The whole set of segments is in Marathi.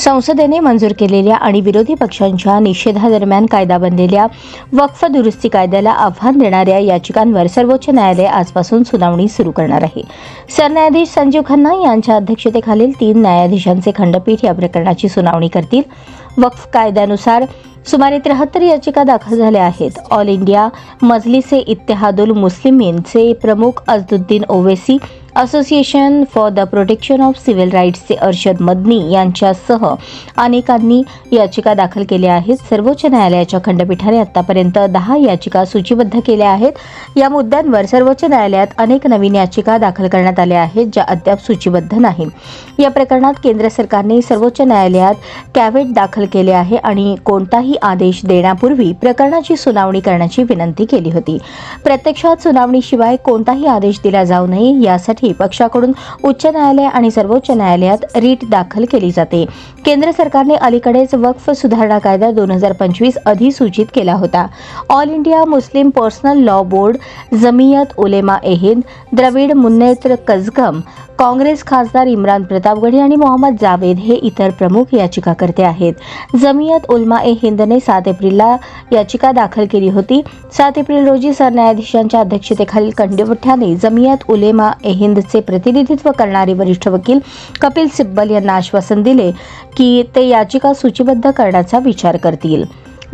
संसदेने मंजूर केलेल्या आणि विरोधी पक्षांच्या निषेधादरम्यान कायदा बनलेल्या वक्फ दुरुस्ती कायद्याला आव्हान देणाऱ्या याचिकांवर सर्वोच्च न्यायालय आजपासून सुनावणी सुरू करणार आहे. सरन्यायाधीश संजीव खन्ना यांच्या अध्यक्षतेखालील तीन न्यायाधीशांचे खंडपीठ या प्रकरणाची सुनावणी करतील. वक्फ कायद्यानुसार सुमारे त्र्याहत्तर याचिका दाखल झाल्या आहेत. ऑल इंडिया मजलिसे इत्तेहादुल मुस्लिमीनचे प्रमुख Asaduddin Owaisi association for the protection of civil राईट्सचे Arshad Madani यांच्यासह अनेकांनी याचिका दाखल केल्या आहेत. सर्वोच्च न्यायालयाच्या खंडपीठाने आतापर्यंत दहा याचिका सूचीबद्ध केल्या आहेत. या मुद्द्यांवर सर्वोच्च न्यायालयात अनेक नवीन याचिका दाखल करण्यात आल्या आहेत ज्या अद्याप सूचीबद्ध नाही. या प्रकरणात केंद्र सरकारने सर्वोच्च न्यायालयात कॅव्हेट दाखल केले आहे आणि कोणताही आदेश देण्यापूर्वी प्रकरणाची सुनावणी करण्याची विनंती केली होती. प्रत्यक्षात सुनावणीशिवाय कोणताही आदेश दिला जाऊ नये यासाठी पक्षाकडून उच्च न्यायालय आणि सर्वोच्च न्यायालयात रीट दाखल केली जाते. केंद्र सरकारने अलीकडेच वक्फ सुधारणा कायदा दोन हजार पंचवीस अधिसूचित केला होता. All India Muslim personal law board Jamiat Ulema e Hind Dravida Munnetra Kazhagam Congress खासदार इम्रान प्रतापगडी आणि मोहम्मद जावेद हे इतर प्रमुख याचिकाकर्ते आहेत. जमियत उलमा ए हिंदने सात एप्रिलला याचिका दाखल केली होती. सात एप्रिल रोजी सरन्यायाधीशांच्या अध्यक्षतेखालील खंडपीठाने जमियत उलेमा ए हिंदचे प्रतिनिधित्व करणारे वरिष्ठ वकील कपिल सिब्बल यांना आश्वासन दिले की ते याचिका सूचीबद्ध करण्याचा विचार करतील.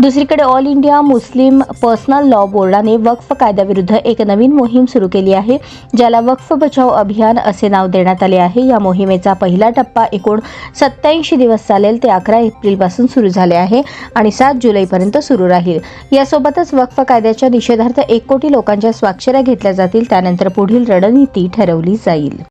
दुसरीकडे All India Muslim personal law बोर्डाने वक्फ कायद्याविरुद्ध एक नवीन मोहीम सुरू केली आहे ज्याला वक्फ बचाव अभियान असे नाव देण्यात आले आहे. या मोहिमेचा पहिला टप्पा एकूण सत्याऐंशी दिवस चालेल ते अकरा एप्रिलपासून सुरू झाले आहे आणि सात जुलैपर्यंत सुरू राहील. यासोबतच वक्फ कायद्याच्या निषेधार्थ एक कोटी लोकांच्या स्वाक्षऱ्या घेतल्या जातील त्यानंतर पुढील रणनीती ठरवली जाईल.